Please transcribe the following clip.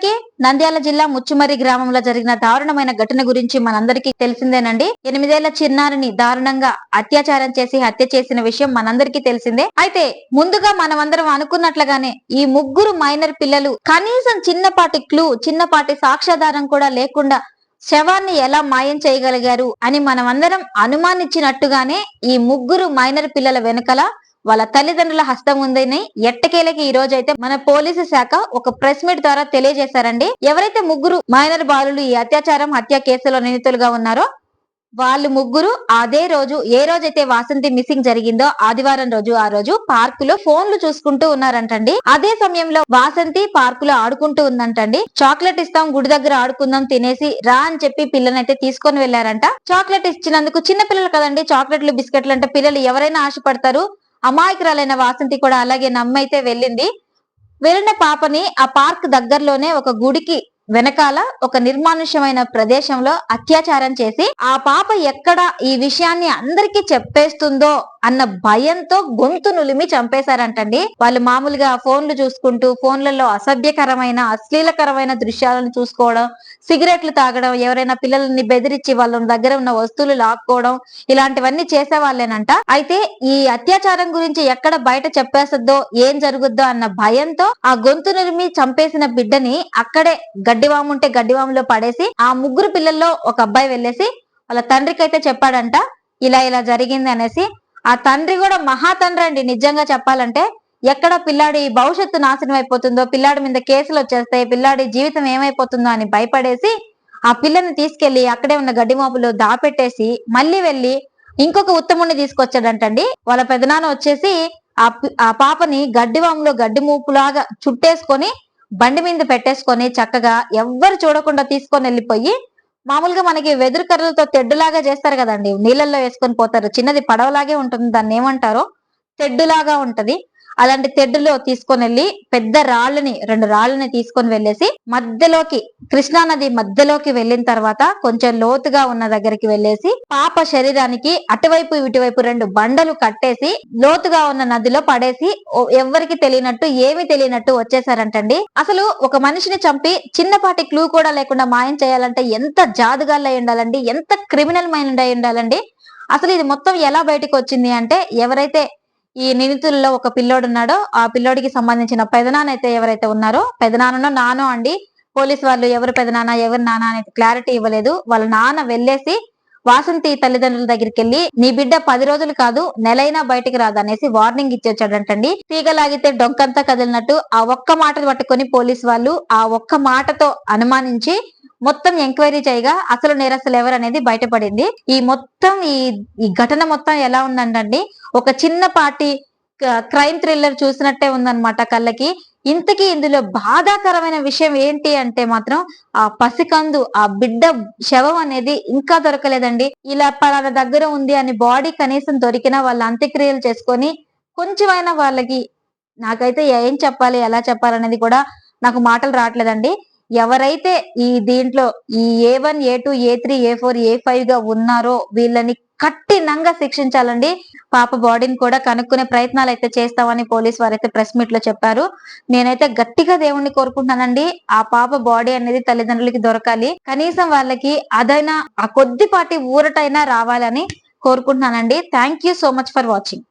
ఇప్పటికే నంద్యాల జిల్లా ముచ్చుమరి గ్రామంలో జరిగిన దారుణమైన ఘటన గురించి మనందరికీ తెలిసిందేనండి. ఎనిమిదేళ్ళ చిన్నారిని దారుణంగా అత్యాచారం చేసి హత్య చేసిన విషయం మనందరికీ తెలిసిందే. అయితే ముందుగా మనమందరం అనుకున్నట్లుగానే ఈ ముగ్గురు మైనర్ పిల్లలు కనీసం చిన్నపాటి క్లూ చిన్నపాటి సాక్ష్యాధారం కూడా లేకుండా శవాన్ని ఎలా మాయం చేయగలిగారు అని మనమందరం అనుమానించినట్టుగానే ఈ ముగ్గురు మైనర్ పిల్లల వెనుకల వాళ్ళ తల్లిదండ్రుల హస్తం ఉందని ఎట్టకేలకి ఈ రోజు అయితే మన పోలీసు శాఖ ఒక ప్రెస్ మీట్ ద్వారా తెలియజేశారండి. ఎవరైతే ముగ్గురు మైనర్ బాలులు ఈ అత్యాచారం హత్య కేసులో నిందితులుగా ఉన్నారో వాళ్ళు ముగ్గురు అదే రోజు ఏ రోజైతే వాసంతి మిస్సింగ్ జరిగిందో ఆదివారం రోజు ఆ రోజు పార్క్లో ఫోన్లు చూసుకుంటూ ఉన్నారంటండి. అదే సమయంలో వాసంతి పార్క్లో ఆడుకుంటూ ఉందంటండి. చాక్లెట్ ఇస్తాం గుడి దగ్గర ఆడుకుందాం తినేసి రా అని చెప్పి పిల్లనైతే తీసుకొని వెళ్ళారంట చాక్లెట్ ఇచ్చినందుకు చిన్న పిల్లలు కదండి చాక్లెట్లు బిస్కెట్లు అంటే పిల్లలు ఎవరైనా ఆశపడతారు. అమాయకురాలైన వాసంతి కూడా అలాగే నమ్మైతే వెళ్ళింది. వెళ్ళిన పాపని ఆ పార్క్ దగ్గరలోనే ఒక గుడికి వెనకాల ఒక నిర్మానుష్యమైన ప్రదేశంలో అత్యాచారం చేసి ఆ పాప ఎక్కడ ఈ విషయాన్ని అందరికీ చెప్పేస్తుందో అన్న భయంతో గొంతు నులిమి చంపేశారంటండి. వాళ్ళు మామూలుగా ఫోన్లు చూసుకుంటూ ఫోన్లలో అసభ్యకరమైన అశ్లీలకరమైన దృశ్యాలను చూసుకోవడం సిగరెట్లు తాగడం ఎవరైనా పిల్లల్ని బెదిరించి వాళ్ళ దగ్గర ఉన్న వస్తువులు లాక్కోవడం ఇలాంటివన్నీ చేసే వాళ్ళేనంట అయితే ఈ అత్యాచారం గురించి ఎక్కడ బయట చెప్పేస్తుందో ఏం జరుగుద్దో అన్న భయంతో ఆ గొంతు నులిమి చంపేసిన బిడ్డని అక్కడే గడ్డివాముంటే గడ్డివాములో పడేసి ఆ ముగ్గురు పిల్లల్లో ఒక అబ్బాయి వెళ్ళేసి వాళ్ళ తండ్రికి అయితే చెప్పాడంట ఇలా ఇలా జరిగింది అనేసి ఆ తండ్రి కూడా మహా తండ్రి అండి. నిజంగా చెప్పాలంటే ఎక్కడ పిల్లాడి భవిష్యత్తు నాశనం అయిపోతుందో పిల్లాడి మీద కేసులు వచ్చేస్తాయి పిల్లాడి జీవితం ఏమైపోతుందో అని భయపడేసి ఆ పిల్లని తీసుకెళ్ళి అక్కడే ఉన్న గడ్డి మోపులో దాపెట్టేసి మళ్ళీ వెళ్ళి ఇంకొక ఉత్తముడిని తీసుకొచ్చాడంటండి. వాళ్ళ పెదనాన్న వచ్చేసి ఆ ఆ పాపని గడ్డివాములో గడ్డి మూపులాగా చుట్టేసుకొని బండి మీద పెట్టేసుకొని చక్కగా ఎవ్వరు చూడకుండా తీసుకొని వెళ్ళిపోయి మామూలుగా మనకి వెదురు కర్రలతో తెడ్డులాగా చేస్తారు కదండి. నీళ్ళల్లో వేసుకొని పోతారు. చిన్నది పడవలాగే ఉంటుంది. దాన్ని ఏమంటారో? తెడ్డులాగా ఉంటది. అలాంటి తెడ్డులో తీసుకొని వెళ్ళి పెద్ద రాళ్ళని రెండు రాళ్ళని తీసుకొని వెళ్ళేసి మధ్యలోకి కృష్ణా నది మధ్యలోకి వెళ్ళిన తర్వాత కొంచెం లోతుగా ఉన్న దగ్గరికి వెళ్ళేసి పాప శరీరానికి అటువైపు ఇటువైపు రెండు బండలు కట్టేసి లోతుగా ఉన్న నదిలో పడేసి ఎవరికి ఎవ్వరికి తెలియనట్టు ఏమి తెలియనట్టు వచ్చేసారంటండి. అసలు ఒక మనిషిని చంపి చిన్నపాటి క్లూ కూడా లేకుండా మాయం చేయాలంటే ఎంత జాదుగాళ్ళు అయి ఉండాలండి? ఎంత క్రిమినల్ మైండ్ అయి ఉండాలండి? అసలు ఇది మొత్తం ఎలా బయటకు వచ్చింది అంటే ఎవరైతే ఈ నిందితుల్లో ఒక పిల్లోడు ఉన్నాడో. ఆ పిల్లోడికి సంబంధించిన పెదనాన్న అయితే ఎవరైతే ఉన్నారో పెదనాన్ననో నానో అండి. పోలీస్ వాళ్ళు ఎవరు పెదనాన్న ఎవరు నాన్న అనేది క్లారిటీ ఇవ్వలేదు. వాళ్ళ నాన్న వెళ్ళేసి వాసంతి తల్లిదండ్రుల దగ్గరికి వెళ్ళి నీ బిడ్డ పది రోజులు కాదు నెలైనా బయటికి రాదనేసి వార్నింగ్ ఇచ్చేచ్చాడంటండి తీగలాగితే డొంకంతా కదిలినట్టు ఆ ఒక్క మాట పట్టుకొని పోలీస్ వాళ్ళు ఆ ఒక్క మాటతో అనుమానించి మొత్తం ఎంక్వైరీ చేయగా అసలు నేరస్తులు ఎవరు అనేది బయటపడింది. ఈ మొత్తం ఈ ఈ ఘటన మొత్తం ఎలా ఉందండి ఒక చిన్నపాటి క్రైమ్ థ్రిల్లర్ చూసినట్టే ఉందన్నమాట కళ్ళకి. ఇంతకీ ఇందులో బాధాకరమైన విషయం ఏంటి అంటే మాత్రం ఆ పసికందు ఆ బిడ్డ శవం అనేది ఇంకా దొరకలేదండి. ఇలా పలానా దగ్గర ఉంది అని బాడీ కనీసం దొరికినా వాళ్ళ అంత్యక్రియలు చేసుకొని కొంచెమైనా వాళ్ళకి నాకైతే ఏం చెప్పాలి ఎలా చెప్పాలనేది కూడా నాకు మాటలు రావట్లేదండి. ఎవరైతే ఈ దీంట్లో ఈ A one A two A three A four A ఫైవ్గా ఉన్నారో వీళ్ళని కఠినంగా శిక్షించాలండి. పాప బాడీని కూడా కనుక్కునే ప్రయత్నాలు అయితే చేస్తామని పోలీస్ వారైతే ప్రెస్ మీట్లో చెప్పారు. నేనైతే గట్టిగా దేవుణ్ణి కోరుకుంటున్నానండి. ఆ పాప బాడీ అనేది తల్లిదండ్రులకి దొరకాలి. కనీసం వాళ్ళకి అదైనా ఆ కొద్దిపాటి ఊరటైనా రావాలని కోరుకుంటున్నానండి. Thank you so much for watching.